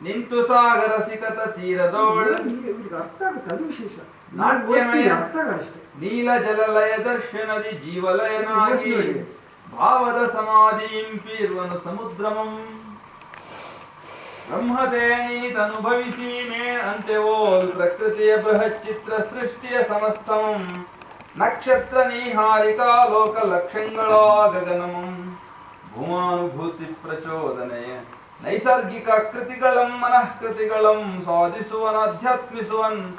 ನಿಂತು ಸಾಗರ ಸಿಕತ ತೀರದೋಳ ನೀಲ ಜಲಲಯ ದರ್ಶನದಿ ಜೀವಲಯನಾಗಿ ಭಾವದ ಸಮಾಧಿಂ ಪೀರ್ವನು ಸಮುದ್ರಮಂ. ಬ್ರಹ್ಮದೇನೀತನುಭವಿಸಿ ಮೇ ಅಂತ್ಯವೋಲ್ ಪ್ರಕೃತಿಯ ಬೃಹತ್ ಚಿತ್ರ ಸೃಷ್ಟಿಯ ಸಮಸ್ತಮಂ. ನಕ್ಷತ್ರ ನೀಹಾರಿಕಾ ಲೋಕ ಲಕ್ಷಂಗಳ ಗಗನಮಂ ಭೂಮಾನುಭೂತಿ ಪ್ರಚೋದನೆಯ ನೈಸರ್ಗಿಕ ಕೃತಿಗಳಂ ಮನಃಕೃತಿಗಳಂ ಸಾಧಿಸುವನ್ ಅಧ್ಯಾತ್ಮಿಸುವನ್.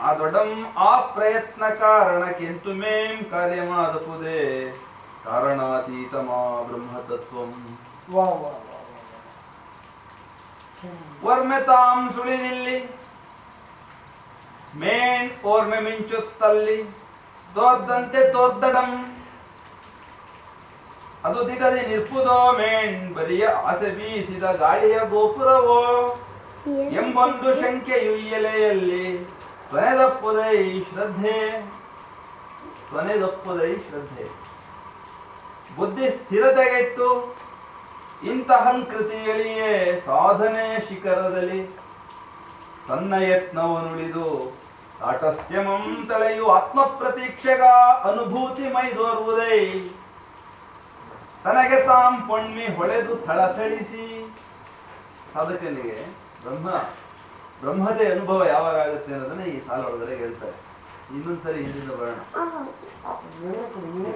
ಆ ದೊಡ್ಡಂ ಆ ಪ್ರಯತ್ನ ಕಾರಣಕ್ಕೆಂತು ಮೇಂ ಕಾರ್ಯಮಾದಪುದೆ ಕಾರಣಾತೀತಮಾ ಬ್ರಹ್ಮತತ್ವಂ. ಮಾ ಬ್ರಹ್ಮ ತತ್ವ ವಾ. ಚೆನ್ನಾಗಿ. ವರ್ಮೆ ತಾಂ ಸುಳಿದಿಲ್ಲಿ ಮೇನ್ ಓರ್ಮೆ ಮಿಂಚುತ್ತಲ್ಲಿ. ತೋರ್ದಂತೆ ತೋರ್ದಡಂ. ಅದು ದಿಟದಿ ನಿರ್ಪುದೋ ಮೇಣ್ ಬರಿಯ ಆಸೆ ಬೀಸಿದ ಗಾಳಿಯ ಗೋಪುರವೋ? ಎಂಬೊಂದು ಶಂಕೆಯು ಎಲೆಯಲ್ಲಿ ಕೊನೆದಪ್ಪುದೈ ಶ್ರದ್ಧೆ. ಕೊನೆದಪ್ಪುದೈ ಶ್ರದ್ಧೆ. ಬುದ್ಧಿ ಸ್ಥಿರತೆಗೆಟ್ಟು ಇಂತಹಂಕೃತಿಯಲ್ಲಿಯೇ ಸಾಧನೆಯ ಶಿಖರದಲ್ಲಿ. ತನ್ನ ಯತ್ನವು ನುಳಿದು ತಾಟಸ್ಥ್ಯಮಂ ತಳೆಯು ಆತ್ಮ ಪ್ರತೀಕ್ಷೆಗ ಅನುಭೂತಿ ಮೈದೋರ್ವುದೈ. ತನಗೆ ತಾಂ ಪೊಣ್ಮಿ ಹೊಳೆದು ಥಳಥಳಿಸಿ. ಸಾಧಕನಿಗೆ ಬ್ರಹ್ಮ ಬ್ರಹ್ಮದೇ ಅನುಭವ ಯಾವಾಗ ಆಗುತ್ತೆ ಅನ್ನೋದನ್ನ ಈ ಸಾಲ ಒಳಗಡೆ ಹೇಳ್ತಾರೆ. ಇನ್ನೊಂದ್ಸರಿ ಹಿಂದಿನ ಬರೋಣ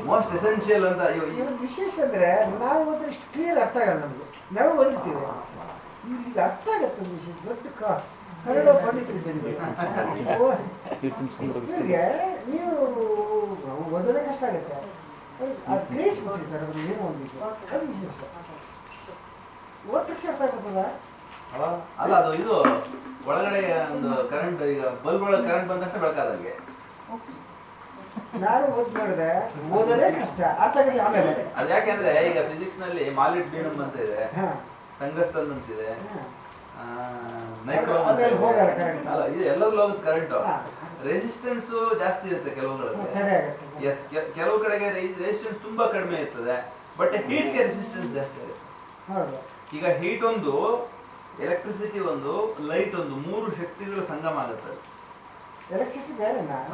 ಮೋಸ್ಟ್ ಎಸೆನ್ಷಿಯಲ್ ಅಂತ ವಿಶೇಷ ಅಂದ್ರೆ ನಾವು ಹೋದ್ರೆ ಇಷ್ಟು ಕ್ಲಿಯರ್ ಅರ್ಥ ಆಗಲ್ಲ ನಮ್ಗೆ. ನಾವು ಓದಿರ್ತೀವಿ. ಇಲ್ಲಿ ಅರ್ಥ ಆಗತ್ತೆ ವಿಶೇಷ ಗೊತ್ತು ಕ- ಕನ್ನಡ ನೀವು ಓದೋದೇ ಕಷ್ಟ ಆಗುತ್ತೆ. ಅದು ಗ್ರೇಸ್ ಕೊಟ್ಟಿರ್ತಾರೆ ಅವ್ರು ಏನೋ ಒಂದು ಅದು ವಿಶೇಷ. ಓದ್ ತಕ್ಷಣ ಅರ್ಥ ಆಗ್ತದ? ಅಲ್ಲ ಅದು ಇದು ಒಳಗಡೆ ಒಂದು ಕರೆಂಟ್ ಈಗ ಬಲ್ಬ್ ಒಳಗೆ ಕರೆಂಟ್ ಬಂದ ತಕ್ಷಣ ಬೆಳಕಾದಂಗೆ. ನಾನು ಓದ್ ಮಾಡಿದೆ ಓದೋದೇ ಕಷ್ಟ. ಅರ್ಥ ಆಗಲಿ ಆಮೇಲೆ. ಅದು ಯಾಕೆಂದ್ರೆ ಈಗ ಫಿಸಿಕ್ಸ್ನಲ್ಲಿ ಮಾಲಿಬ್ಡಿನಮ್ ಅಂತ ಇದೆ. ಟಂಗಸ್ಟನ್ ಅಂತಿದೆ ಅಲ್ಲ ಇದು ಎಲ್ಲದ್ರಲ್ಲಿ ಹೋಗುತ್ತೆ ಕರೆಂಟ್. ರೆಸಿಸ್ಟೆನ್ಸ್ ಜಾಸ್ತಿ ಇರುತ್ತೆ ಕೆಲವುಗಳಲ್ಲಿ ಎಸ್ ಕೆಲವು ಕಡೆಗೆ ರೆಸಿಸ್ಟೆನ್ಸ್ ತುಂಬಾ ಕಡಿಮೆ ಇರ್ತದೆ ಬಟ್ ಹೀಟ್ಗೆ ರೆಸಿಸ್ಟೆನ್ಸ್ ಜಾಸ್ತಿ ಇರುತ್ತೆ ಈಗ ಹೀಟ್ ಒಂದು ಎಲೆಕ್ಟ್ರಿಸಿಟಿ ಒಂದು ಲೈಟ್ ಒಂದು ಮೂರು ಶಕ್ತಿಗಳ ಸಂಗಮ ಆಗುತ್ತೆ.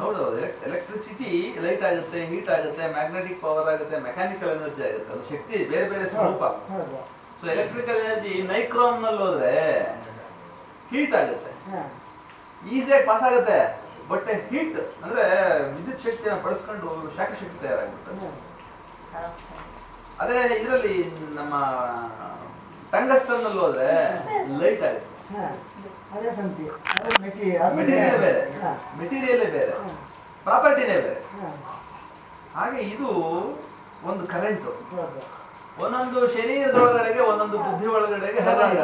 ಹೌದೌದು ಎಲೆಕ್ಟ್ರಿಸಿಟಿ ಲೈಟ್ ಆಗುತ್ತೆ ಹೀಟ್ ಆಗುತ್ತೆ ಮ್ಯಾಗ್ನೆಟಿಕ್ ಪವರ್ ಆಗುತ್ತೆ ಮೆಕ್ಯಾನಿಕಲ್ ಎನರ್ಜಿ ಆಗುತ್ತೆ. ಅದು ಶಕ್ತಿ ಬೇರೆ ಬೇರೆ ಸ್ವರೂಪ. ಸೊ ಎಲೆಕ್ಟ್ರಿಕಲ್ ಎನರ್ಜಿ ನೈಕ್ರೋಮ್ನಲ್ಲಿ ಹೋದ್ರೆ ಹೀಟ್ ಆಗುತ್ತೆ. ಈಸಿಯಾಗಿ ಪಾಸ್ ಆಗುತ್ತೆ. ಬಟ್ ಹೀಟ್ ಅಂದ್ರೆ ವಿದ್ಯುತ್ ಶಕ್ತಿಯನ್ನು ಬಳಸ್ಕೊಂಡು ಶಾಖ ಶಕ್ತಿ ತಯಾರಾಗುತ್ತೆ. ಅದೇ ಇದರಲ್ಲಿ ನಮ್ಮ ಟಂಗಸ್ಟನ್ನಲ್ಲಿ ಹೋದ್ರೆ ಲೈಟ್ ಆಗುತ್ತೆ. ಮೆಟೀರಿಯಲ್ ಬೇರೆ. ಮೆಟೀರಿಯಲ್ ಬೇರೆ. ಪ್ರಾಪರ್ಟಿನೇ ಬೇರೆ. ಹಾಗೆ ಇದು ಒಂದು ಕರೆಂಟ್. ಒಂದೊಂದು ಶರೀರದೊಳಗಡೆಗೆ ಒಂದೊಂದು ಬುದ್ಧಿ ಒಳಗಡೆಗೆ ಹರಿದಾಗ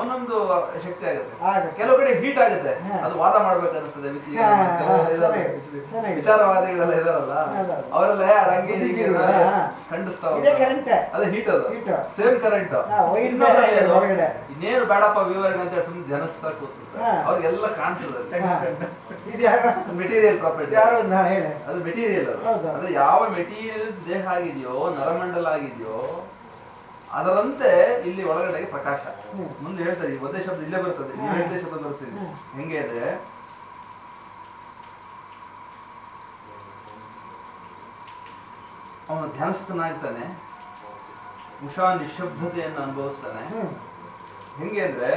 ಒಂದೊಂದು ಶಕ್ತಿ ಆಗುತ್ತೆ. ಕೆಲವು ಕಡೆ ಹೀಟ್ ಆಗುತ್ತೆ. ಅದು ವಾದ ಮಾಡ್ಬೇಕು ಅನಿಸ್ತದೆ. ವಿಚಾರವಾದಿಗಳೆಲ್ಲ ಇದಾರಲ್ಲ ಅವರೆಲ್ಲ ಹಂಗೆ. ಖಂಡಿಸ್ತಾವ ಇದೇ ಅದೇ ಹೀಟ್ ಅದು. Same current. ಇನ್ನೇನು ಬೇಡಪ್ಪ ವಿವರಣೆ ಅಂತ ಸುಮ್ಮನೆ ಜನಿಸ್ತಾ ಕೂತಿರ್ತಾರೆ. ಅವ್ರಿಗೆಲ್ಲ ಕಾಣ್ತಿರ್ತದೆ ಯಾರು? ಮೆಟೀರಿಯಲ್ ಪ್ರಾಪರ್ಟಿ ಯಾರು ಅದು ಮೆಟೀರಿಯಲ್ ಅದು. ಅಂದ್ರೆ ಯಾವ ಮೆಟೀರಿಯಲ್ ದೇಹ ಆಗಿದೆಯೋ ನರಮಂಡಲ ಆಗಿದೆಯೋ ಅದರಂತೆ ಇಲ್ಲಿ ಒಳಗಡೆಗೆ ಪ್ರಕಾಶ. ಮುಂದೆ ಹೇಳ್ತಾರೆ ಈ ಒಂದೇ ಶಬ್ದ ಇಲ್ಲೇ ಬರ್ತದೆ. ನೀವು ಒಂದೇ ಹೇಳಿದ ಶಬ್ದ ಬರ್ತೀವಿ. ಹೆಂಗೆ ಇದೆ? ಅವನು ಧ್ಯಾನಸ್ಥನಾಗ್ತಾನೆ. ಉಷಾ ನಿಶಬ್ದತೆಯನ್ನು ಅನುಭವಿಸ್ತಾನೆ. ಹೆಂಗೆ ಅಂದ್ರೆ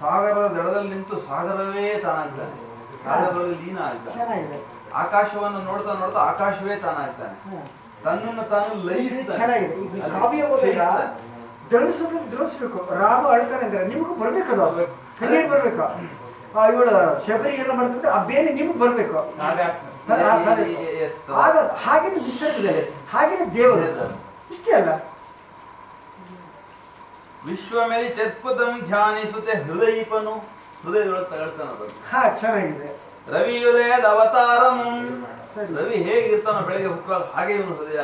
ಸಾಗರದ ದಡದಲ್ಲಿ ನಿಂತು ಸಾಗರವೇ ತಾನಾಗ್ತಾನೆ. ಸಾಗರದಲ್ಲಿ ಲೀನ ಆಗ್ತಾನೆ. ಆಕಾಶವನ್ನು ನೋಡ್ತಾ ನೋಡ್ತಾ ಆಕಾಶವೇ ತಾನಾಗ್ತಾನೆ. ತನ್ನನ್ನು ತಾನು ಚೆನ್ನಾಗಿದೆ. ಈಗ ಕಾವ್ಯ ಓದಿದಾಗ ಕ್ಷಯಿಸ್ತಾನೆ. ಧರಿಸೋದ್ರೆ ಧರಿಸ್ಬೇಕು ರಾಮ ಅಳ್ತಾನೆ ಅಂದ್ರೆ ನಿಮಗೂ ಬರ್ಬೇಕು ಅದು. ಬರ್ಬೇಕು. ಕಣ್ಣೀರ್ ಬರ್ಬೇಕು. ಆ ಇವಳು ಶಬರಿ ಎಲ್ಲ ಮಾಡ್ತಿದ್ರೆ ಆ ಬೇನೆ ನಿಮಗೆ ಬರ್ಬೇಕು. ಆಗ ಹಾಗೇನೆ ನಿಸರ್ಗದಲ್ಲಿ ಹಾಗೇನೆ ದೇವರು. ದೇವರು. ಇಷ್ಟೇ ಅಲ್ಲ. ವಿಶ್ವಮೇಲಿ ಚತ್ಪುತಂ ಧ್ಯಾನಿಸುತ್ತೆ ಹೃದಯಪನು. ಹೃದಯದೊಳಗೆ ತಗೊಳ್ತಾನ. ಹಾ ಚೆನ್ನಾಗಿದೆ. ರವಿಯುದಯದ ಅವತಾರಂ. ರವಿ ಹೇಗಿರ್ತಾನೋ ಬೆಳಗ್ಗೆ ಹುಟ್ಟುವಾಗ ಹಾಗೆ ಇವನು ಹೃದಯ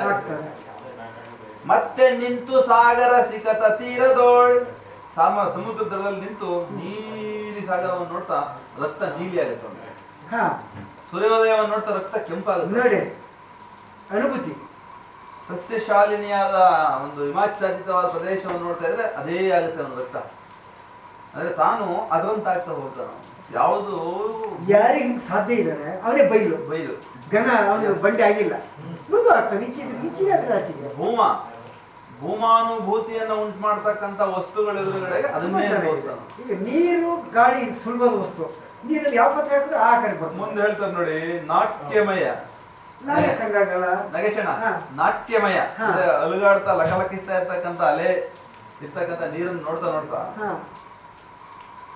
ಮತ್ತೆ ನಿಂತು ಸಾಗರ ಸಿಕತ ತೀರದೋಳ್. ಸಾಮ ಸಮುದ್ರದಲ್ಲಿ ನಿಂತು ನೀಲಿ ಸಾಗರವನ್ನು ನೋಡ್ತಾ ರಕ್ತ ನೀಲಿ ಆಗುತ್ತೆ ಸೂರ್ಯೋದಯವನ್ನು ನೋಡ್ತಾ ರಕ್ತ ಕೆಂಪಾಗುತ್ತೆ. ನೋಡಿ ಅನುಭೂತಿ. ಸಸ್ಯಶಾಲಿನಿಯಾದ ಒಂದು ಹಿಮಾಚ್ಛಾದಿತವಾದ ಪ್ರದೇಶವನ್ನು ನೋಡ್ತಾ ಇದ್ರೆ ಅದೇ ಆಗುತ್ತೆ ಅವನು ರಕ್ತ. ಅಂದ್ರೆ ತಾನು ಅದರಂತಾಗ್ತಾ ಹೋಗ್ತಾನ ಯಾವುದು? ಯಾರಿಗೆ ಹಿಂಗೆ ಸಾಧ್ಯ ಇದ್ದಾರೆ ಅವರೇ ಬೈಲು. ಬೈಲು. ಗಣ ಅವನು ಬಂಡೆ ಆಗಿಲ್ಲ. ಮೃದು ಆಗ್ತಾನೆ ಈಚೆಗೆ ಈಚೆಗೆ ಆದ್ರೆ ಆಚೆಗೆ? ಭೂಮ. ಭೂಮಾನುಭೂತಿಯನ್ನು ಉಂಟು ಮಾಡ್ತಕ್ಕಂಥ ವಸ್ತುಗಳ ಎದುರುಗಡೆ ಅದನ್ನೇ ಅನುಭವಿಸ್ತಾನೆ ಈಗ ನೀರು ಗಾಳಿ ಸುಲಭದ ವಸ್ತು. ನೀರಲ್ಲಿ ಯಾವ ಪತ್ರ ಹಾಕಿದ್ರೆ ಆ ಕಡೆ ಬರ್ತದೆ. ಮುಂದೆ ಹೇಳ್ತಾರೆ ನೋಡಿ ನಾಟ್ಯಮಯ. ನಾನು ಯಾಕೆ ಹಂಗಾಗಲ್ಲ ನಗೇಶಣ ಹಾ. ನಾಟ್ಯಮಯ. ಹಾ. ಅಂದ್ರೆ ಅಲುಗಾಡ್ತಾ ಲಕಲಕಿಸ್ತಾ ಇರ್ತಕ್ಕಂಥ ಅಲೆ ಇರ್ತಕ್ಕಂಥ ನೀರನ್ನು ನೋಡ್ತಾ ನೋಡ್ತಾ. ಹಾ ಏ, ನೀ ಎಚ್ಚರಿಕೆ ಇರ್ತೀವಿ ಹಾ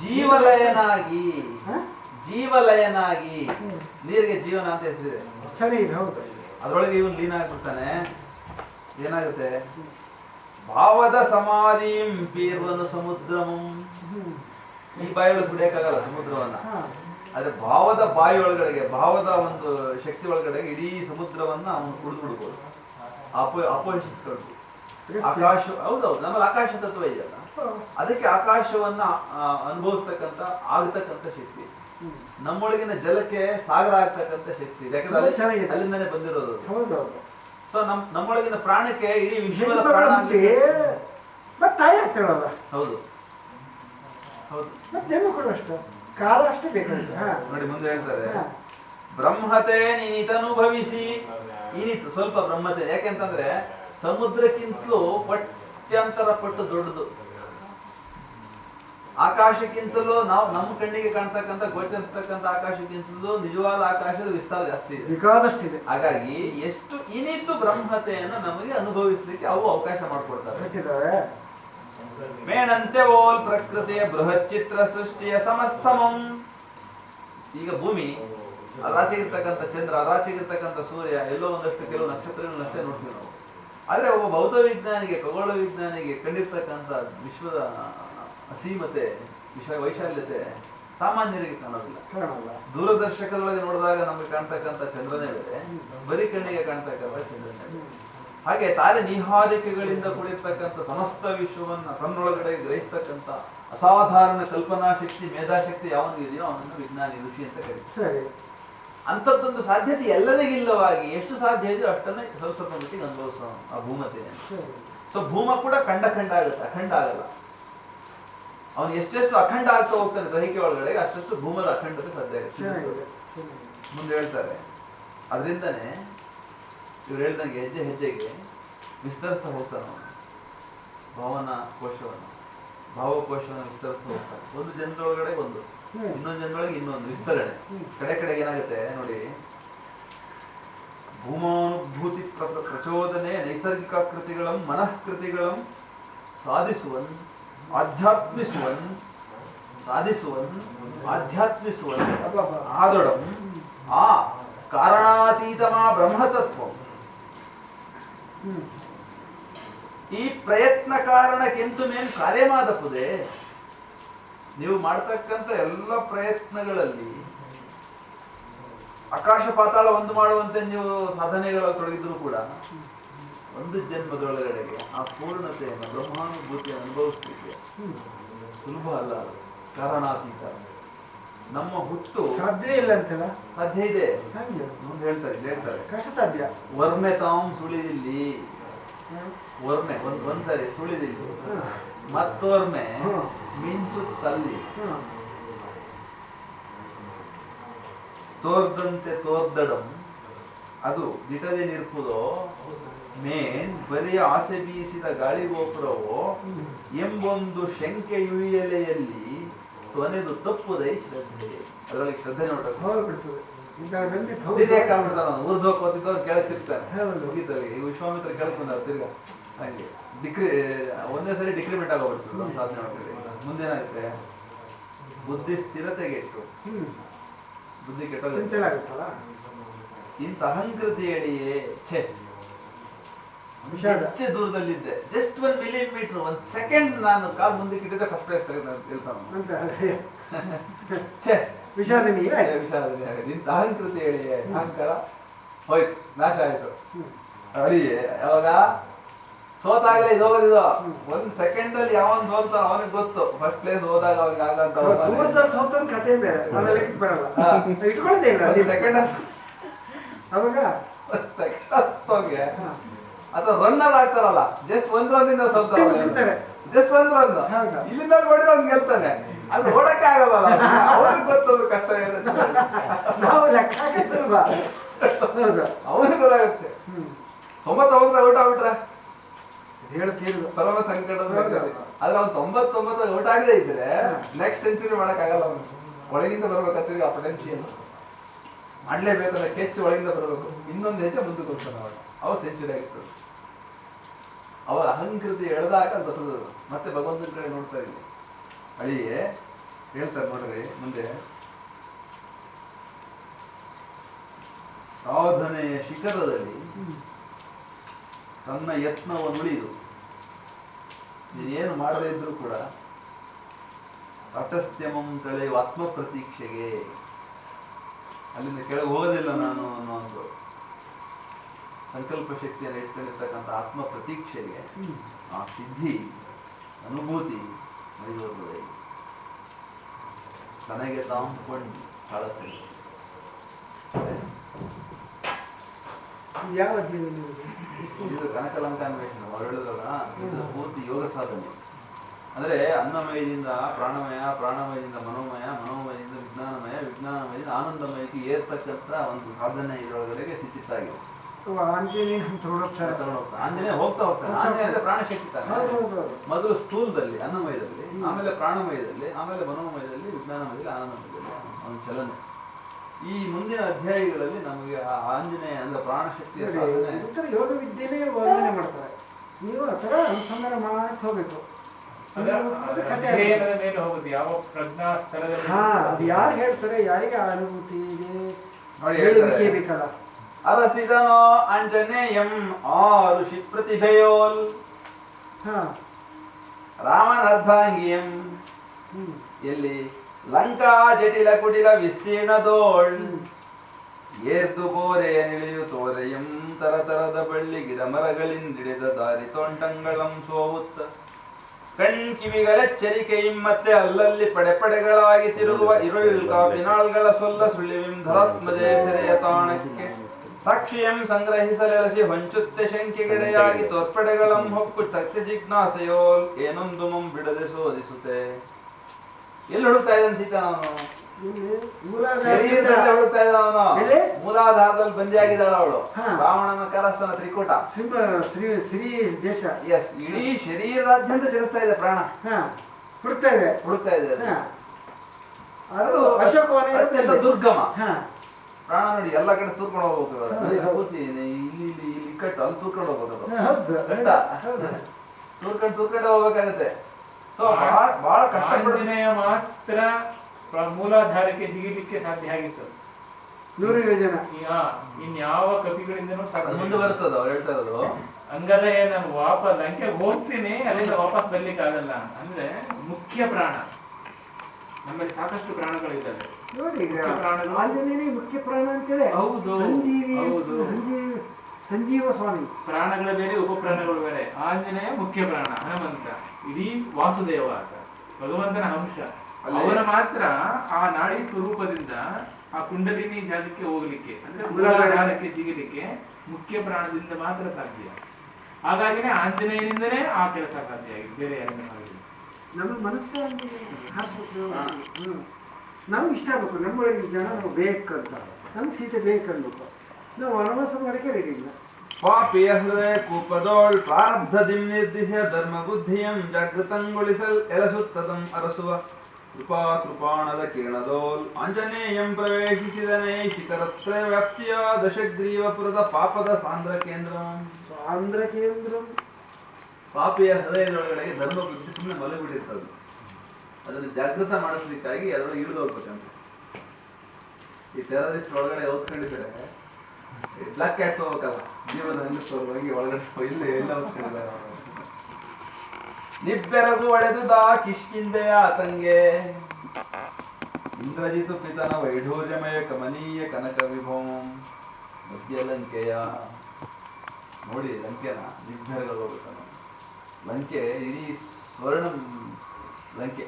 ಜೀವಲಯನಾಗಿ? ಜೀವಲಯನಾಗಿ. ನೀರಿಗೆ ಜೀವನ ಅಂತ ಹೆಸರಿದೆ. ಸರಿ ಹೌದು. ಅದ್ರೊಳಗೆ ಇವನು ಲೀನ ಆಗ್ಬಿಡ್ತಾನೆ. ಏನಾಗುತ್ತೆ? ಭಾವದ ಸಮಾಧಿಂ ಪೀರ್ವನು ಸಮುದ್ರಮಂ. ಈ ಬಾಯಿಯೊಳಗೆ ಕುಡಿಯಕ್ಕಾಗಲ್ಲ ಸಮುದ್ರವನ್ನ. ಆದ್ರೆ ಭಾವದ ಬಾಯಿ ಒಳಗಡೆಗೆ ಭಾವದ ಒಂದು ಶಕ್ತಿ ಒಳಗಡೆಗೆ ಇಡೀ ಸಮುದ್ರವನ್ನ ಅವನು ಕುಡಿದು ಬಿಡ್ಬೋದು. ಅಪೋ ಅಪೋಷಿಸ್ಕೊಂಡು ಆಕಾಶ ಹೌದೌದು ನಮ್ಮಲ್ಲಿ ಆಕಾಶ ತತ್ವ ಇದೆಯಲ್ಲ. ಅದಕ್ಕೆ ಆಕಾಶವನ್ನ ಅನುಭವಿಸ್ತಕ್ಕಂತ ಆಗತಕ್ಕಂತ ಶಕ್ತಿ. ನಮ್ಮೊಳಗಿನ ಜಲಕ್ಕೆ ಸಾಗರ ಆಗ್ತಕ್ಕಂತ ಶಕ್ತಿ. ಯಾಕಂದ್ರೆ. ಅಲ್ಲಿಂದಾನೆ ಬಂದಿರೋದು ಸೊ ನಮ್ ನಮ್ಮೊಳಗಿನ ಪ್ರಾಣಕ್ಕೆ ಇಡೀ ವಿಶ್ವದ ಪ್ರಾಣ ತಾಯಿ ಆಗ್ತಾಳಲ್ಲ ಹೌದು. ಹೌದು. ಮತ್ತೆ ಮಕ್ಕಳು ಅಷ್ಟು ಕಾಲ ಅಷ್ಟೇ ಬೇಕಾಗುತ್ತೆ ನೋಡಿ ಮುಂದೆ ಹೇಳ್ತಾರೆ. ಬ್ರಹ್ಮತೆ ನೀತನುಭವಿಸಿ ಇನಿತು ಸ್ವಲ್ಪ ಬ್ರಹ್ಮತೆ. ಯಾಕೆಂತಂದ್ರೆ ಸಮುದ್ರಕ್ಕಿಂತಲೂ ಪಟ್ಯಂತರ ಪಟ್ಟು ದೊಡ್ಡದು. ಆಕಾಶಕ್ಕಿಂತಲೂ ನಾವು ನಮ್ಮ ಕಣ್ಣಿಗೆ ಕಾಣ್ತಕ್ಕಂಥ ಗೋಚರಿಸ್ತಕ್ಕಂಥ ಆಕಾಶಕ್ಕಿಂತಲೂ ನಿಜವಾದ ಆಕಾಶದ ವಿಸ್ತಾರ ಜಾಸ್ತಿ ಇದೆ. ಬೇಕಾದಷ್ಟಿದೆ. ಹಾಗಾಗಿ ಎಷ್ಟು ಇನಿತು ಬ್ರಹ್ಮತೆಯನ್ನು ನಮಗೆ ಅನುಭವಿಸ್ಲಿಕ್ಕೆ ಅವು ಅವಕಾಶ ಮಾಡಿಕೊಡ್ತಾರೆ ಮೇಣಂತೆ ಓಲ್ ಪ್ರಕೃತಿಯ ಬೃಹತ್ ಚಿತ್ರ ಸೃಷ್ಟಿಯ ಸಮಸ್ತಮಂ. ಈಗ ಭೂಮಿ ಅದಾಚೆಗಿರ್ತಕ್ಕಂಥ ಚಂದ್ರ ಅದಾಚೆಗಿರ್ತಕ್ಕಂಥ ಸೂರ್ಯ ಎಲ್ಲೋ ಒಂದಷ್ಟು ಕೆಲವು ನಕ್ಷತ್ರಗಳನ್ನಷ್ಟೇ ನೋಡ್ತೀವಿ ನಾವು. ಆದ್ರೆ ಒಬ್ಬ ಭೌತ ವಿಜ್ಞಾನಿಗೆ ಖಗೋಳ ವಿಜ್ಞಾನಿಗೆ ಕಂಡಿರ್ತಕ್ಕಂಥ ವಿಶ್ವದ ಅಸೀಮತೆ ವಿಷಯ ವೈಶಾಲ್ಯತೆ ಸಾಮಾನ್ಯರಿಗೆ ಕಾಣೋದಿಲ್ಲ. ಕಾಣಲ್ಲ. ದೂರದರ್ಶಕದೊಳಗೆ ನೋಡಿದಾಗ ನಮಗೆ ಕಾಣ್ತಕ್ಕಂಥ ಚಂದ್ರನೇ ಬೇರೆ ಬರಿ ಕಣ್ಣಿಗೆ ಕಾಣ್ತಕ್ಕಂಥ ಚಂದ್ರನೇ ಹಾಗೆ ತಾರೆ ನಿಹಾರಿಕೆಗಳಿಂದ ಕುಳಿತಕ್ಕಂಥ ಸಮಸ್ತ ವಿಶ್ವವನ್ನ ತನ್ನೊಳಗಡೆ ಗ್ರಹಿಸ್ತಕ್ಕಂಥ ಅಸಾಧಾರಣ ಕಲ್ಪನಾ ಶಕ್ತಿ ಮೇಧಾಶಕ್ತಿ ಯಾವನಿಗಿದೆಯೋ ಅವನನ್ನು ವಿಜ್ಞಾನಿ ಋಷಿ ಅಂತ ಕರೀತಾರೆ. ಸರಿ. ಅಂಥದ್ದೊಂದು ಸಾಧ್ಯತೆ ಎಲ್ಲರಿಗಿಲ್ಲವಾಗಿ ಎಷ್ಟು ಸಾಧ್ಯ ಇದೆಯೋ ಅಷ್ಟನ್ನೇ ಸ್ವಲ್ಪ ಮಟ್ಟಿಗೆ ಅನುಭವಿಸೋ ಆ ಭೂಮತೆ ಸೊ ಭೂಮ ಕೂಡ ಖಂಡ ಖಂಡ ಆಗುತ್ತೆ? ಅಖಂಡ ಆಗಲ್ಲ. ಅವನು ಎಷ್ಟೆಷ್ಟು ಅಖಂಡ ಆಗ್ತಾ ಹೋಗ್ತಾನೆ ಗ್ರಹಿಕೆ ಒಳಗಡೆ ಅಷ್ಟಷ್ಟು ಭೂಮದ ಅಖಂಡತೆ ಸಾಧ್ಯ ಮುಂದೆ ಹೇಳ್ತಾರೆ ಅದರಿಂದನೇ ಇವ್ರು ಹೇಳ್ದಂಗೆ ಹೆಜ್ಜೆ ಹೆಜ್ಜೆಗೆ ವಿಸ್ತರಿಸ್ತಾ ಹೋಗ್ತಾನ ಅವನು. ಭಾವನ ಕೋಶವನ್ನು ಭಾವಕೋಶವನ್ನು ವಿಸ್ತರಿಸ್ತಾ ಹೋಗ್ತಾನೆ. ಒಂದು ಜನರೊಳಗಡೆ ಒಂದು. ಇನ್ನೊಂದು ಜನರೊಳಗೆ ಇನ್ನೊಂದು ವಿಸ್ತರಣೆ. ಕಡೆ ಕಡೆಗೆ ಏನಾಗುತ್ತೆ ನೋಡಿ ಭೂಮಾನುಭೂತಿ ಪ್ರ- ಪ್ರಚೋದನೆ ನೈಸರ್ಗಿಕ ಕೃತಿಗಳಂ ಮನಃಕೃತಿಗಳಂ ಸಾಧಿಸುವನ್ ಆಧ್ಯಾತ್ಮಿಸುವನ್, ಸಾಧಿಸುವನ್, ಆಧ್ಯಾತ್ಮಿಸುವನ್ ಆದೊಡಂ, ಆ ಕಾರಣಾತೀತಮ ಬ್ರಹ್ಮತತ್ವ. ಹ್ಮ್ ಈ ಪ್ರಯತ್ನ ಕಾರಣಕ್ಕೆಂತು ಮೇನ್ ಕಾರ್ಯಮಾದಪುದೆ ನೀವು ಮಾಡ್ತಕ್ಕಂಥ ಎಲ್ಲ ಪ್ರಯತ್ನಗಳಲ್ಲಿ ಆಕಾಶ ಪಾತಾಳ ಒಂದು ಮಾಡುವಂತೆ ನೀವು ಸಾಧನೆಗಳ ತೊಡಗಿದ್ರು ಕೂಡ ಒಂದು ಜನ್ಮದೊಳಗಡೆಗೆ ಆ ಪೂರ್ಣತೆಯನ್ನು ಬ್ರಹ್ಮಾನುಭೂತಿ ಅನುಭವಿಸ್ಲಿಕ್ಕೆ ಸುಲಭ ಅಲ್ಲ ಕಾರಣಾತೀತ. ನಮ್ಮ ಹುಟ್ಟು ಸಾಧ್ಯ ಇಲ್ಲ ಅಂತಲ್ಲ? ಸಾಧ್ಯ ಇದೆ. ಹೇಳ್ತಾರೆ ಹೇಳ್ತಾರೆ. ಕಷ್ಟ ಸಾಧ್ಯ. ವರ್ಮೆ ತಾಂ ಸುಳಿದಿಲ್ಲಿ. ವರ್ಮೆ ಒಂದ್ ಒಂದ್ಸರಿ ಸುಳಿದಿಲ್ಲಿ. ಮತ್ತೊರ್ಮೆ ಮಿಂಚು ತಲ್ಲಿ ಮಿಂಚುತ್ತಲ್ಲಿ ತೋರ್ದಂತೆ ತೋರ್ದಡಂ. ಅದು ದಿಟದೆ ನಿರ್ಪುದೋ ಮೇನ್ ಬರಿಯ ಆಸೆ ಬೀಸಿದ ಗಾಳಿ ಗೋಪುರವೋ? ಹ್ಮ್. ಎಂಬೊಂದು ಶಂಕೆ ಯುಯಲೆಯಲ್ಲಿ ತೊನೆದು ತಪ್ಪುದೈ ಶ್ರದ್ಧೆ. ಅದರಲ್ಲಿ ಶ್ರದ್ಧೆ ನೋಡಬೇಕು ಹೌದು ಬಿಡ್ತದೆ ಈಗ ನಂಗೆ ಹೌದು. ತಿರ್ಗಾಕ್ ಆಗ್ಬಿಡ್ತಾನ ಅವ್ನು. ಊರ್ಧ್ವ ಕೋತಿದ್ದವ್ರು ಕೆಳಗೆ ತಿರ್ತಾನೆ ಹೌದು. ಮುಗೀತಲ್ಲಿ ಈ ವಿಶ್ವಾಮಿತ್ರ ಕೆಳಗೆ ಬಂದಾರ ತಿರ್ಗಾ ಹಂಗೆ ಡಿಕ್ರಿ ಒಂದೇ ಸರಿ ಡಿಕ್ರಿಮೆಂಟ್ ಆಗೋಗ್ಬಿಡ್ತು ನಮ್ಮ ಸಾಧನೆ ಮುಂದೆ ಮುಂದೇನಾಗುತ್ತೆ? ಬುದ್ಧಿ ಸ್ಥಿರತೆಗೆ ಇಟ್ಟು. ಬುದ್ಧಿ ಕೆಟ್ಟ ಇಂಥ ಅಹಂಕೃತಿ ಹೇಳಿಯೇ ಛೇ. ಹೆಚ್ಚೆ ದೂರದಲ್ಲಿದ್ದೆ. ಜಸ್ಟ್ ಒನ್ ಮಿಲಿಮೀಟರ್ ಒಂದ್ ಸೆಕೆಂಡ್ ನಾನು ಕಾಲ್ ಮುಂದಕ್ಕೆ ಇಟ್ಟಿದ್ದೆ ಫಸ್ಟ್ ಪ್ಲೇಸ್. ಛೇ ವಿಷಾದನೆ ಆಗಿದೆ. ಇಂಥ ಅಹಂಕೃತಿ ಹೇಳಿಯೇ ಅಹಂಕಾರ ಹೋಯ್ತು ನಾಶ ಆಯ್ತು. ಅಳಿಯೇ ಯಾವಾಗ? ಸೋತಾಗಲೇ ಇದು ಹೋಗೋದಿದು ಒಂದ್ ಸೆಕೆಂಡ್ ಅಲ್ಲಿ ಯಾವನ್ ಸೋಲ್ತಾನ ಅವನಿಗೆ ಗೊತ್ತು. ಫಸ್ಟ್ ಪ್ಲೇಸ್ ಹೋದಾಗ ಅವ್ನಿಗೆ ಆಗಂತ ಸೋತ ಸೋತನ್ ಕಥೆ ಬೇರೆ ಲೆಕ್ಕಕ್ಕೆ ಬರಲ್ಲ. ಇಟ್ಕೊಳ್ಳೋದೇ ಇಲ್ಲ ಸೆಕೆಂಡ್ ಅವಾಗ? ಸೆಕೆಂಡ್. ಅಥವಾ ರನ್ನರ್ ಆಗ್ತಾರಲ್ಲ ಜಸ್ಟ್ ಒಂದ್ ರನ್ ಇಂದ. ಸೋಲ್ತಾರೆ ಜಸ್ಟ್ ಒಂದ್ ರನ್ ಇಲ್ಲಿಂದ ಹೊಡೆದ್ರೆ ಅವ್ನು ಗೆಲ್ತಾನೆ. ಅಲ್ಲಿ ಓಡಕ್ಕೆ ಆಗಲ್ಲ ಅವ್ರಿಗೆ ಗೊತ್ತದು ಕಷ್ಟ ಇರುತ್ತೆ ನಾವು ಲೆಕ್ಕ ಸುಲಭ. ಅವನಿಗೆ ಗೊತ್ತಾಗುತ್ತೆ. ತೊಂಬತ್ತೊಂಬತ್ತರ ಔಟ್ ಆಗ್ಬಿಟ್ರೆ? ಹೇಳ್ತೀರು ಪರಮ ಸಂಕಟದ ಆದ್ರೆ ಅವ್ನು ತೊಂಬತ್ತೊಂಬತ್ತರ ಔಟ್ ಆಗದೆ ಇದ್ರೆ ನೆಕ್ಸ್ಟ್ ಸೆಂಚುರಿ ಮಾಡಕ್ ಆಗಲ್ಲ ಅವನು ಒಳಗಿಂದ ಬರ್ಬೇಕಂತೀವಿ ಆ ಪೊಟೆನ್ಶಿಯಲ್ ಮಾಡ್ಲೇಬೇಕಂದ್ರೆ ಕೆಚ್ಚು ಒಳಗಿಂದ ಬರಬೇಕು. ಇನ್ನೊಂದು ಹೆಜ್ಜೆ ಮುಂದಕ್ಕೆ ಹೋಗ್ತಾನೆ ಅವಾಗ ಅವಾಗ ಸೆಂಚುರಿ ಆಗಿತ್ತು ಅವರ ಅಹಂಕೃತಿ ಎಳೆದಾಗ ಬಸದು ಮತ್ತೆ ಭಗವಂತನ ಕಡೆ ನೋಡ್ತಾ ಇದ್ದೀನಿ. ಅಳಿಯೇ, ಹೇಳ್ತಾರೆ ನೋಡ್ರಿ ಮುಂದೆ. ಸಾಧನೆಯ ಶಿಖರದಲ್ಲಿ ತನ್ನ ಯತ್ನವನ್ನು ಉಳಿದು ನೀನೇನು ಮಾಡದೇ ಇದ್ರೂ ಕೂಡ ಅಟಸ್ತ್ಯಮಂ ತಳೆಯುವ ಆತ್ಮ ಪ್ರತೀಕ್ಷೆಗೆ ಅಲ್ಲಿಂದ ಕೆಳಗೆ ಹೋಗೋದಿಲ್ಲ ನಾನು ಅನ್ನೋ ಒಂದು ಸಂಕಲ್ಪ ಶಕ್ತಿಯನ್ನು ಇಟ್ಕೊಂಡಿರ್ತಕ್ಕಂಥ ಆತ್ಮ ಪ್ರತೀಕ್ಷೆಗೆ ಆ ಸಿದ್ಧಿ ಅನುಭೂತಿ ಮೈದೋರ್ಗಡೆ ತನಗೆ ತಾವು ಕೊಂಡು ತಾಳತ್ತೆ. ಯಾವ? ಇದು ಕನಕಲಂಕಾನ್ವೇಷಣ ಹೇಳಿದ್ರಲ್ಲ ಇದು ಪೂರ್ತಿ ಯೋಗ ಸಾಧನೆ. ಅಂದ್ರೆ ಅನ್ನಮಯದಿಂದ ಪ್ರಾಣಮಯ ಪ್ರಾಣಮಯದಿಂದ ಮನೋಮಯ ಮನೋಮಯದಿಂದ ವಿಜ್ಞಾನಮಯ ವಿಜ್ಞಾನಮಯದಿಂದ ಆನಂದಮಯಕ್ಕೆ ಏರ್ತಕ್ಕಂಥ ಒಂದು ಸಾಧನೆ ಇದರೊಳಗಡೆಗೆ ಸಿಕ್ಕಿತ್ತಾಗಿದೆ ಆಂಜನೇಯ ಹೋಗ್ತಾ ಹೋಗ್ತಾರೆ ಆಂಜನೇಯ ಅಂದ್ರೆ ಪ್ರಾಣಶಕ್ತಿ ಶಕ್ತಿ. ಮೊದಲು ಸ್ಥೂಲದಲ್ಲಿ ಅನ್ನಮಯದಲ್ಲಿ ಆಮೇಲೆ ಪ್ರಾಣಮಯದಲ್ಲಿ ಆಮೇಲೆ ಮನೋಮಯದಲ್ಲಿ ವಿಜ್ಞಾನಮಯದಲ್ಲಿ ಆನಂದಮಯದಲ್ಲಿ ಒಂದು ಚಲನೆ. ಈ ಮುಂದಿನ ಅಧ್ಯಾಯಗಳಲ್ಲಿ ನಮಗೆ ಆ ಆಂಜನೇಯ ಅಂದ್ರೆ ಪ್ರಾಣ ಶಕ್ತಿಯ ಯೋಗ ವಿದ್ಯೆನೇ ವರ್ಣನೆ ಮಾಡ್ತಾರೆ. ನೀವು ಆ ಥರ ಅನುಸಂಧಾನ ಮಾಡ್ತಾ ಹೋಗ್ಬೇಕು. ಹಾ ಅದು ಯಾರು ಹೇಳ್ತಾರೆ? ಯಾರಿಗೆ ಅನುಭೂತಿ ಇದೆ. ಬೇಕಲ್ಲ ಅರಸಿದನೋ ಆಂಜನೇಯಂ ಆ ಋಷಿ ಪ್ರತಿಭೆಯೋಲ್ ಹಾ. ರಾಮನ ಅರ್ಧಾಂಗಿಯಂ ಹ್ಮ್. ಎಲ್ಲಿ? ಲಂಕಾ ಜಟಿಲ ಕುಟಿಲ ವಿಸ್ತೀರ್ಣದೋಳ್ ಏರ್ದು ಬೋರೆಯ ನಿಳಿಯು ತೋರೆಯಂ ತರತರದ ಬಳ್ಳಿ ಗಿಡ ಮರಗಳಿಂದಿಡಿದ ದಾರಿ ತೋಂಟಂಗಳಂ ಸೋವುತ್ತ. ಕಣ್ ಚರಿಕೆಯಿಂ ಮತ್ತೆ ಅಲ್ಲಲ್ಲಿ ಪಡೆಪಡೆಗಳಾಗಿ ತಿರುಗುವ ಇರುವಿಲ್ ಕಾಪಿನಾಳ್ಗಳ ಸೊಲ್ಲ ಸುಳಿವಿಂ ಧರಾತ್ಮಜೆ ಸೆರೆಯ ತಾಣಕ್ಕೆ. ಸಾಕ್ಷಿಯಂ ಸಂಗ್ರಹಿಸಲೆಳಸಿ ಹೊಂಚುತ್ತೆ ಶಂಕೆಗಡೆಯಾಗಿ ತೋರ್ಪಡೆಗಳಂ ಹೊಕ್ಕು ತಕ್ಕೆ ಜಿಜ್ಞಾಸೆಯೋ ಏನೊಂದು ಮಂ ಬಿಡದೆ ಶೋಧಿಸುತ್ತೆ ಎಲ್ಲಿ ಹುಡುಕ್ತಾ ಇದ್ದಾನೆ ಅವನು? ಮೂಲಾಧಾರದಲ್ಲಿ ಬಂದಿಯಾಗಿದ್ದಾಳ ಅವಳು. ಹಾ. ರಾವಣನ ಕರಸ್ಥನ ತ್ರಿಕೂಟ. ಶ್ರೀ ಶ್ರೀ ದೇಶ. ಎಸ್ ಇಡೀ ಶರೀರದಾದ್ಯಂತ ಚಲಿಸ್ತಾ ಇದೆ ಪ್ರಾಣ. ಹಾ ಹುಡ್ತಾ ಇದೆ. ಹುಡುಕ್ತಾ ಇದೆ ಅದು. ಅಶೋಕವನ ದುರ್ಗಮ. ಹಾ. ಪ್ರಾಣ ನೋಡಿ ಎಲ್ಲ ಕಡೆ ತೂರ್ಕೊಂಡು ಹೋಗ್ಬೇಕು. ಕೂತಿ ಇಲ್ಲಿ ಇಲ್ಲಿ ಇಲ್ಲಿ ಇಕ್ಕಟ್ಟು ಅಲ್ಲಿ ತೂರ್ಕೊಂಡು ಹೋಗ್ಬೇಕು ಹೌದು. ಗಂಡ. ತೂರ್ಕೊಂಡು ತೂರ್ಕೊಂಡು ಹೋಗ್ಬೇಕಾಗತ್ತೆ. ಸೊ ಬಹಳ ಬಹಳ ಕಷ್ಟಪಡ್ತೀನಿ ಮಾತ್ರ ಮೂಲಾಧಾರಕ್ಕೆ ಜಿಗಿಲಿಕ್ಕೆ ಸಾಧ್ಯ ಆಗಿತ್ತು ನೂರು ಯೋಜನೆ. ಇನ್ಯಾವ ಕಪಿಗಳಿಂದನೂ ಸಾಧ್ಯ ಮುಂದೆ ಬರ್ತದ ಅವ್ರು ಹೇಳ್ತಾ ಇರೋದು. ಹಂಗಲ್ಲ ನಾನು ವಾಪಸ್ ಲಂಕೆ ಹೋಗ್ತೀನಿ ಅಲ್ಲಿಂದ ವಾಪಸ್ ಬರ್ಲಿಕ್ಕೆ ಆಗಲ್ಲ. ಅಂದ್ರೆ ಮುಖ್ಯ ಪ್ರಾಣ. ನಮ್ಮಲ್ಲಿ ಸಾಕಷ್ಟು ಪ್ರಾಣಗಳಿದ್ದಾವೆ. ನೋಡಿ ಮುಖ್ಯ ಪ್ರಾಣಗಳು. ಆಂಜನೇಯನೇ ಮುಖ್ಯ ಪ್ರಾಣ ಅಂತೇಳಿ. ಹೌದು, ಸಂಜೀವಿ ಹೌದು. ಸಂಜೀವಿ ಸಂಜೀವ ಸ್ವಾಮಿ. ಪ್ರಾಣಗಳ ಬೇರೆ ಉಪಪ್ರಾಣಗಳು ಬೇರೆ. ಆಂಜನೇಯ ಮುಖ್ಯ ಪ್ರಾಣ ಹನುಮಂತ. ಇಡೀ ವಾಸುದೇವ ಅಂತ ಭಗವಂತನ ಅಂಶ. ಅವನ ಮಾತ್ರ ಆ ನಾಡಿ ಸ್ವರೂಪದಿಂದ ಆ ಕುಂಡಲಿನಿ ಜಾಗಕ್ಕೆ ಹೋಗ್ಲಿಕ್ಕೆ ಅಂದ್ರೆ ಮೂಲಾಧಾರ. ಮೂಲಾಧಾರಕ್ಕೆ ಜಿಗಲಿಕ್ಕೆ ಮುಖ್ಯ ಪ್ರಾಣದಿಂದ ಮಾತ್ರ ಸಾಧ್ಯ. ಹಾಗಾಗಿನೇ ಆಂಜನೇಯನಿಂದಲೇ ಆ ಕೆಲಸ ಸಾಧ್ಯ ಆಗಿದೆ ಬೇರೆ ಯಾರಿಂದ ನಮ್ಮ ಮನಸ್ಸೇ ನಾವು ಇಷ್ಟ ಆಗ್ಬೇಕು ನಮ್ಮೊಳಗಿನ ಜನ ನಾವು ಬೇಕಂತ. ನಮ್ಗೆ ಸೀತೆ ಬೇಕನ್ಬೇಕು. ನಾವು ವನವಾಸ ಮಾಡಕ್ಕೆ ರೆಡಿ ಇಲ್ಲ. ಪಾಪಿಯ ಹೃದಯ ಕೂಪದೋಳ್ ಪ್ರಾರಬ್ಧದಿಂ ನಿರ್ದಿಶ ಧರ್ಮ ಬುದ್ಧಿಯಂ ಜಾಗೃತಂಗೊಳಿಸಲ್ ಎಲಸುತ್ತದಂ ಅರಸುವ. ಕೃಪಾ ಕೃಪಾಣದ ಕಿರಣದೋಲ್ ಆಂಜನೇಯಂ ಪ್ರವೇಶಿಸಿದನೇ ಶಿಖರತ್ರ ವ್ಯಾಪ್ತಿಯ ದಶಗ್ರೀವಪುರದ ಪಾಪದ ಸಾಂದ್ರ ಕೇಂದ್ರ ಸಾಂದ್ರ ಕೇಂದ್ರ ಪಾಪಿಯ ಹೃದಯದೊಳಗಡೆ ಧರ್ಮ ಬುದ್ಧಿ ಸುಮ್ಮನೆ ಮಲಗಿಬಿಟ್ಟಿರ್ತದೆ. ಅದನ್ನು ಜಾಗೃತ ಮಾಡಿಸ್ಲಿಕ್ಕಾಗಿ ಎಲ್ಲರೂ ಇಳಿದು ಹೋಗ್ಬೇಕಂತ ಈ ಟೆರರಿಸ್ಟ್ ಒಳಗಡೆ ಓದ್ಕೊಂಡಿದ್ರೆ ಬ್ಲಾಕ್ ಕ್ಯಾಟ್ಸ್ ಹೋಗ್ಬೇಕಲ್ಲ ಜೀವನ ಹೆಂಗಸರು ಹೋಗಿ ಒಳಗಡೆ ಇಲ್ಲೇ ಎಲ್ಲ ಓದ್ಕೊಂಡಿದ್ದಾರೆ. ನಿಬ್ಬೆರಗು ಒಡೆದುದ ಕಿಷ್ಕಿಂದೆಯ ಆತಂಗೆ. ಇಂದ್ರಜಿತು ಪಿತನ ವೈಢೂರ್ಯಮಯ ಕಮನೀಯ ಕನಕ ವಿಭೋಂ ಮಧ್ಯ ಲಂಕೆಯ. ನೋಡಿ, ಲಂಕೆನ ನಿಬ್ಬೆರಗು ಹೋಗ್ಬೇಕಲ್ಲ ಲಂಕೆ, ಇಡೀ ಸ್ವರ್ಣ ಲಂಕೆ.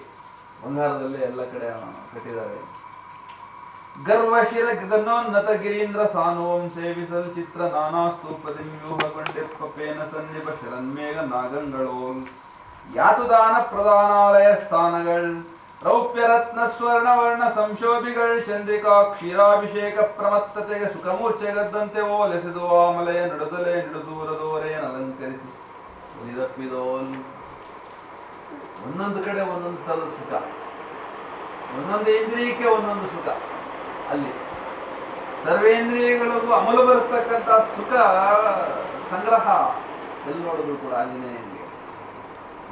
ಬಂಗಾರದಲ್ಲೇ ಎಲ್ಲ ಕಡೆ ಕಟ್ಟಿದ್ದಾರೆ. ಗರ್ವಶೀಲ ಗಗನೋನ್ನತ ಗಿರೀಂದ್ರ ಸಾನೋಂ ಸೇವಿಸಲ್ ಚಿತ್ರ ನಾನಾ ಸ್ತೂಪದಿ ವ್ಯೂಹಗೊಂಡೆಪ್ಪಪೇನ ಸನ್ನಿಪ ಶರನ್ಮೇಘ ನಾಗಂಗಳೋ. ಯಾತುದಾನ ಪ್ರಧಾನಾಲಯ ಸ್ಥಾನಗಳು ರೌಪ್ಯ ರತ್ನ ಸ್ವರ್ಣ ವರ್ಣ ಸಂಶೋಭಿಗಳು, ಚಂದ್ರಿಕಾ ಕ್ಷೀರಾಭಿಷೇಕ ಪ್ರಮತ್ತತೆಗೆ ಸುಖಮೂರ್ಛೆಗದ್ದಂತೆ ಓಲೆಸೆದು ಆಮಲೆಯ ನಡುದಲೆ ನಿಡುದೂರದೋರೆಯನ್ನು ಅಲಂಕರಿಸಿ ಉಳಿದಪ್ಪಿದೋಲ್, ಒಂದೊಂದು ಕಡೆ ಒಂದೊಂದು ಥರದ ಸುಖ. ಒಂದೊಂದು ಇಂದ್ರಿಯಕ್ಕೆ ಒಂದೊಂದು ಸುಖ. ಅಲ್ಲಿ ಸರ್ವೇಂದ್ರಿಯಗಳಿಗೂ ಅಮಲು ಬರೆಸ್ತಕ್ಕಂಥ ಸುಖ, ಸಂಗ್ರಹ, ಎಲ್ಲಿ ನೋಡಿದ್ರು ಕೂಡ ಆಂಜನೇಯನಿಗೆ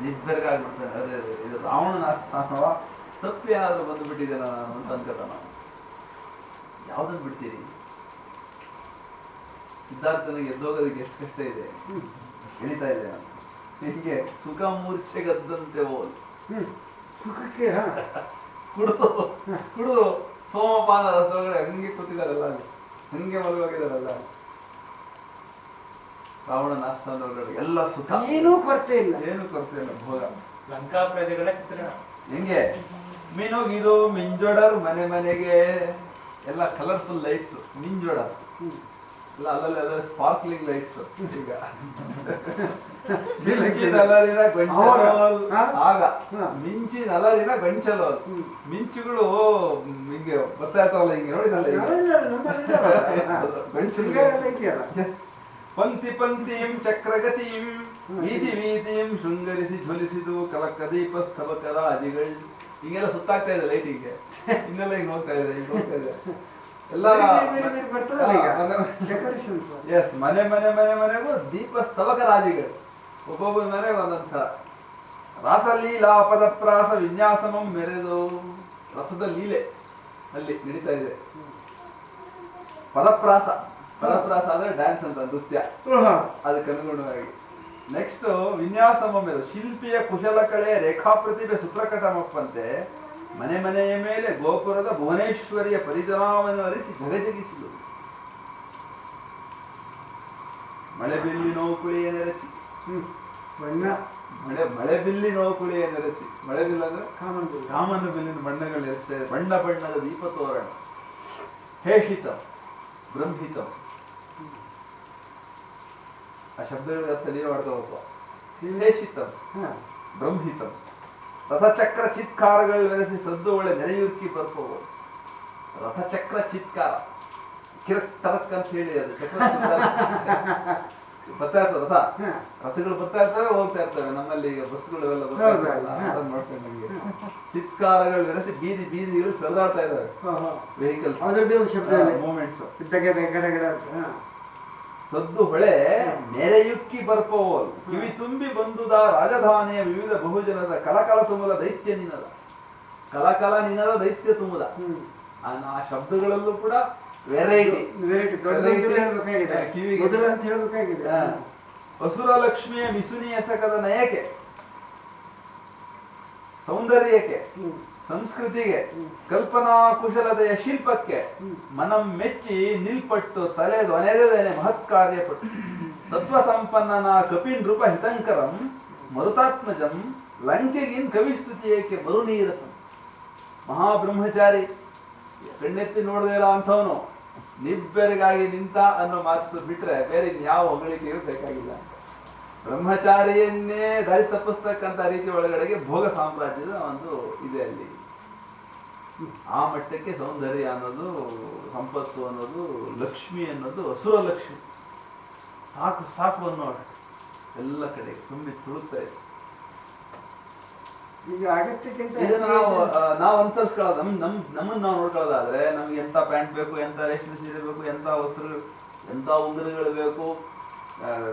ನಿಬ್ಬೆರಗಾಗ್ಬಿಡ್ತಾನೆ ಆಗ್ಬಿಡ್ತಾನೆ. ಅದೇ, ಇದು ರಾವಣನ ಸ್ಥಾನವ. ತಪ್ಪಿ ಆದರೂ ಬಂದು ಬಿಟ್ಟಿದೆ ನಾನು ಅಂತ ಅನ್ಕೋತ ನಾವು ಯಾವ್ದನ್ನ ಬಿಡ್ತೀರಿ? ಸಿದ್ಧಾರ್ಥನಿಗೆ ಎದ್ದೋಗೋದಕ್ಕೆ ಎಷ್ಟು ಕಷ್ಟ ಇದೆ. ಎಳಿತಾ ಇದೆ ನಾನು ಹೀಗೆ. ಸುಖ ಮೂರ್ಛೆಗದ್ದಂತೆ ಹೋಲ್. ಹ್ಮ್. ಸುಖಕ್ಕೆ ಕುಡಿದು ಕುಡಿದು ಸೋಮಪಾನ ರಸೊಳಗಡೆ ಹಂಗೆ ಕೂತಿದಾರಲ್ಲ ಅಲ್ಲಿ. ಹಂಗೆ ಮಲಗೋಗಿದಾರಲ್ಲ ರಾವಣನ ಆಸ್ಥಾನದೊಳಗಡೆ ಎಲ್ಲ ಸುಖ. ಏನೂ ಕೊರತೆ ಇಲ್ಲ. ಏನು ಕೊರತೆ ಇಲ್ಲ ಭೋಗ. ಲಂಕಾ ಪ್ರಜೆಗಳ ಚಿತ್ರಣ. ಹೆಂಗೆ? ಮೀನೋಗಿದು ಮಿಂಜೋಡರ್ ಮನೆ ಮನೆಗೆ ಎಲ್ಲ ಕಲರ್ಫುಲ್ ಲೈಟ್ಸ್ ಮಿಂಜೋಡರ್ ಎಲ್ಲ ಅಲ್ಲಲ್ಲಿ ಎಲ್ಲ ಸ್ಪಾರ್ಕ್ಲಿಂಗ್ ಲೈಟ್ಸ್ ಈಗ. ಮಿಂಚಿನ ಅಲರಿನ ಗಂಚಲೋಲ್? ಆಗ. ಮಿಂಚಿನ ಅಲರಿನ ಗಂಚಲೋಲ್. ಮಿಂಚುಗಳು ಹಿಂಗೆ ಬರ್ತಾ ಇರ್ತಾವಲ್ಲ ಹಿಂಗೆ ನೋಡಿದಲ್ಲ ಈಗ ಪಂಕ್ತಿ ಪಂಕ್ತಿಂ ಚಕ್ರಗತಿಂ ವೀದಿ ವೀದಿಂ ಶೃಂಗರಿಸಿ ಜ್ವಲಿಸಿದು ಕಲಕ ದೀಪ ಸ್ತಬಕರ ಅದಿಗಳು ಹಿಂಗೆಲ್ಲ ಸುತ್ತಾಗ್ತಾ ಇದೆ ಲೈಟಿಗೆ ಇನ್ನೆಲ್ಲ ಹಿಂಗ್ ಹೋಗ್ತಾ ಇದೆ ಹಿಂಗ್ ಹೋಗ್ತಾ ಇದೆ. ಎಲ್ಲ ಎಸ್ ಮನೆ ಮನೆ ಮನೆ ಮನೆಗೂ ದೀಪ ಸ್ತಬಕ ರಾಜಿಗಳು. ಒಬ್ಬೊಬ್ಬರ ಮನೆಗೆ ಒಂದೊಂದ್ ಥರ ರಾಸಲೀಲಾ ಪದಪ್ರಾಸ ವಿನ್ಯಾಸಮಂ ಮೆರೆದು ರಸದ ಲೀಲೆ ಅಲ್ಲಿ ನಡೀತಾ ಇದೆ. ಪದಪ್ರಾಸ ಪದಪ್ರಾಸ ಅಂದ್ರೆ ಡ್ಯಾನ್ಸ್ ಅಂತ ನೃತ್ಯ. ಅದಕ್ಕೆ ಅನುಗುಣವಾಗಿ ನೆಕ್ಸ್ಟ್ ವಿನ್ಯಾಸ ಶಿಲ್ಪಿಯ ಕುಶಲಕಲೆ ರೇಖಾ ಪ್ರತಿಭೆ ಸುಪ್ರಕಟಮಪ್ಪಂತೆ ಮನೆ ಮನೆಯ ಮೇಲೆ ಗೋಪುರದ ಭುವನೇಶ್ವರಿಯ ಪರಿಜನಾವನ್ನು ಅರಿಸಿ ಜಗಜಗಿಸಿದರು ಮಳೆ ಬಿಲ್ಲಿ ನೋಕುಳಿಯ ನೆರಚಿ. ಹ್ಮ್ ಬಣ್ಣ. ಮಳೆ ಮಳೆ ಬಿಲ್ಲಿ ನೋಕುಳಿಯ ನೆರಚಿ. ಮಳೆ ಅಂದ್ರೆ? Common bill. ಕಾಮನ್ ಬಿಲ್ಲಿನ ಬಣ್ಣಗಳು ಎರಚ ಬಣ್ಣ ಬಣ್ಣದ ದೀಪ ತೋರಣ. ಹೇಷಿತ ಬ್ರಹ್ಮಿತ ಆ ಶಬ್ದಗಳಿಗೆ ಅರ್ಥ ನೀವೇ ಮಾಡ್ಕೋಬೇಕು ಬ್ರಹ್ಮಿತಂ ಹಾ. ಬ್ರಹ್ಮಿತ. ರಥಚಕ್ರ ಚಿತ್ಕಾರಗಳು ಬೆರೆಸಿ ಸದ್ದು ಒಳ್ಳೆ ನೆನೆಯುಕ್ಕಿ ಬರ್ಕೋ ರಥಚಕ್ರ ಚಿತ್ಕಾರ. ಕಿರಕ್ ತರಕ್ ಅಂತ ಹೇಳಿ ಅದು ಚಕ್ರ. ಬರ್ತಾ ಇರ್ತದೆ ರಥ ರಥಗಳು ಬರ್ತಾ ಇರ್ತವೆ ಹೋಗ್ತಾ ಇರ್ತವೆ. ನಮ್ಮಲ್ಲಿ ಈಗ ಬಸ್ಗಳು ಎಲ್ಲ ಬರ್ತಾ ನಮ್ಗೆ. ಚಿತ್ಕಾರಗಳು ಬೆರೆಸಿ ಬೀದಿ ಬೀದಿಗಳು ಸರಿದಾಡ್ತಾ ಇದ್ದಾರೆ. ವೆಹಿಕಲ್ಸ್ ಅದ್ರದ್ದೇ ಒಂದು ಶಬ್ದ. ಮೂಮೆಂಟ್ಸ್ ಗಡ ಗಡ ಗಡ ಅಂತ. ಹಾ. ಸದ್ದು ಹೊಳೆ ನೆರೆಯುಕ್ಕಿ ಬರ್ಪೋಲ್ ಕಿವಿ ತುಂಬಿ ಬಂದುದ ರಾಜಧಾನಿಯ ವಿವಿಧ ಬಹುಜನದ ಕಲಕಲ ತುಂಬಲ ದೈತ್ಯ ನಿನದ? ಕಲಕಲ ನಿನದ ದೈತ್ಯ ತುಂಬುದ. ಆ ಶಬ್ದಗಳಲ್ಲೂ ಕೂಡ ವೆರೈಟಿ ಹೇಳ್ಬೇಕಾಗಿದೆ. ಅಸುರ ಲಕ್ಷ್ಮಿಯ ಮಿಸುನಿ ಎಸಕದ ನಯಕೆ ಸೌಂದರ್ಯಕ್ಕೆ. ಸಂಸ್ಕೃತಿಗೆ ಕಲ್ಪನಾ ಕುಶಲತೆಯ ಶಿಲ್ಪಕ್ಕೆ. ಮನಂ ಮೆಚ್ಚಿ ನಿಲ್ಪಟ್ಟು ತಲೆ ದೊನೆದೇನೆ ಮಹತ್ ಕಾರ್ಯಪಟ್ಟು. ಸತ್ವ ಸಂಪನ್ನನ ಕಪಿನ್ ರೂಪ ಹಿತಂಕರಂ ಮರುತಾತ್ಮಜಂ ಲಂಕೆಗಿನ್ ಕವಿಸ್ತುತಿ ಏಕೆ ಮರುನೀರಸಂ. ಮಹಾಬ್ರಹ್ಮಚಾರಿ ಕಣ್ಣೆತ್ತಿ ನೋಡದೇ ಇಲ್ಲ ಅಂಥವನು. ನಿಬ್ಬೆರಗಾಗಿ ನಿಂತ ಅನ್ನೋ ಮಾತು ಬಿಟ್ರೆ ಬೇರೆ ಯಾವ ಹೊಗಳಿಕೆಯೂ ಬೇಕಾಗಿಲ್ಲ. ಬ್ರಹ್ಮಚಾರಿಯನ್ನೇ ದಾರಿ ತಪ್ಪಿಸ್ತಕ್ಕಂಥ ರೀತಿ ಒಳಗಡೆಗೆ ಭೋಗ ಸಾಮ್ರಾಜ್ಯದ ಒಂದು ಇದೆ ಅಲ್ಲಿ. ಆ ಮಟ್ಟಕ್ಕೆ ಸೌಂದರ್ಯ ಅನ್ನೋದು ಸಂಪತ್ತು ಅನ್ನೋದು ಲಕ್ಷ್ಮಿ ಅನ್ನೋದು ಹಸುರ ಲಕ್ಷ್ಮಿ. ಸಾಕು ಸಾಕು ಅನ್ನೋ ಎಲ್ಲ ಕಡೆ ತುಂಬಿ ತುಳುಕ್ತಾ ಇದೆ. ಈಗ ಅಗತ್ಯಕ್ಕಿಂತ ನಾವು ನಾವು ಅನುಸರಿಸ್ಕೊಳ್ಳೋದು. ನಮ್ ನಮ್ ನಮ್ಮನ್ನ ನಾವು ನೋಡ್ಕೊಳ್ಳೋದಾದ್ರೆ ನಮ್ಗೆ ಎಂತ ಪ್ಯಾಂಟ್ ಬೇಕು ಎಂತ ರೇಷ್ಮೆ ಸೀರೆ ಬೇಕು ಎಂತ ವಸ್ತ್ರಗಳು ಎಂತ ಉಂಗುರಗಳು ಬೇಕು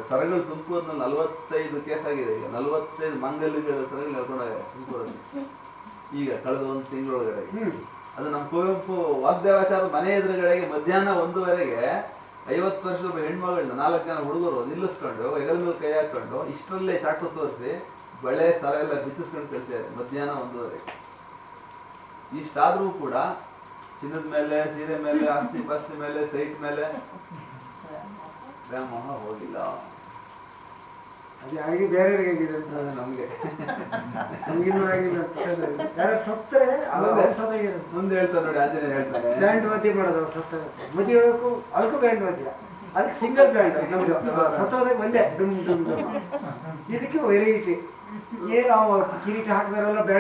ಸರಗಳು ತುಮಕೂರಿನಲ್ಲಿ ನಲವತ್ತೈದು ಕೇಸ್ ಆಗಿದೆ. ಈಗ ನಲವತ್ತೈದು ಮಾಂಗಲ್ಯಗಳ ಸರಗಳು ಹೇಳ್ಕೊಂಡಾಗ ತುಮಕೂರಲ್ಲಿ. ಈಗ ಕಳೆದ ಒಂದು ತಿಂಗಳೊಳಗಡೆ. ಅದು ನಮ್ಮ ಕುವೆಂಪು ವಾಗ್ದೇವಾಚಾರ ಮನೆ ಎದುರುಗಡೆಗೆ ಮಧ್ಯಾಹ್ನ ಒಂದೂವರೆಗೆ ಐವತ್ತು ವರ್ಷದ ಒಬ್ಬ ಹೆಣ್ಮಗಳನ್ನ ನಾಲ್ಕು ಜನ ಹುಡುಗರು ನಿಲ್ಲಿಸ್ಕೊಂಡು ಹೆಗಲ ಮೇಲೆ ಕೈ ಹಾಕೊಂಡು ಇಷ್ಟರಲ್ಲೇ ಚಾಕು ತೋರಿಸಿ ಬಳೆ ಸರ ಎಲ್ಲ ಬಿತ್ತಿಸ್ಕೊಂಡು ಕಳಿಸಿದ್ದಾರೆ ಮಧ್ಯಾಹ್ನ ಒಂದೂವರೆಗೆ. ಇಷ್ಟಾದ್ರೂ ಕೂಡ ಚಿನ್ನದ ಮೇಲೆ ಸೀರೆ ಮೇಲೆ ಆಸ್ತಿ ಪಾಸ್ತಿ ಮೇಲೆ ಸೈಟ್ ಮೇಲೆ ವ್ಯಾಮೋಹ ಹೋಗಿಲ್ಲ. ಅದೇ ಆಗಿ ಬೇರೆಯವ್ರಿಗೆ ಆಗಿದೆ ಅಂತ ನಮಗೆ ನಮ್ಗೆ. ನಮಗಿನ್ನೂ ಆಗಿಲ್ಲ ಅಂತ ಯಾರು ಸತ್ತರೆ. ಅವ್ರು ಸತ್ತಾಗಿರುತ್ತೆ ಮುಂದೆ ಹೇಳ್ತಾರೆ ನೋಡಿ ಆಂಜನೇಯ ಹೇಳ್ತಾರೆ. ಬ್ಯಾಂಡ್ ವಾದ್ಯ ಮಾಡೋದು ಅವ್ರು ಸತ್ತಾಗುತ್ತೆ ಹೇಳಬೇಕು ಅದಕ್ಕೂ ಬ್ಯಾಂಡ್ ವಾದ್ಯ ಅದಕ್ಕೆ ಸಿಂಗಲ್ ಬ್ಯಾಂಡ್ ನಮ್ದು. ಸತ್ತೋದಕ್ಕೆ ಒಂದೇ. ಡುಮ್ ಡುಮ್ ಡುಮ್. ಇದಕ್ಕೆ ವೆರೈಟಿ ಏನು ಅವ್ರು ಕಿರೀಟ ಹಾಕಿದಾರೆಲ್ಲ ಬ್ಯಾಂಡ್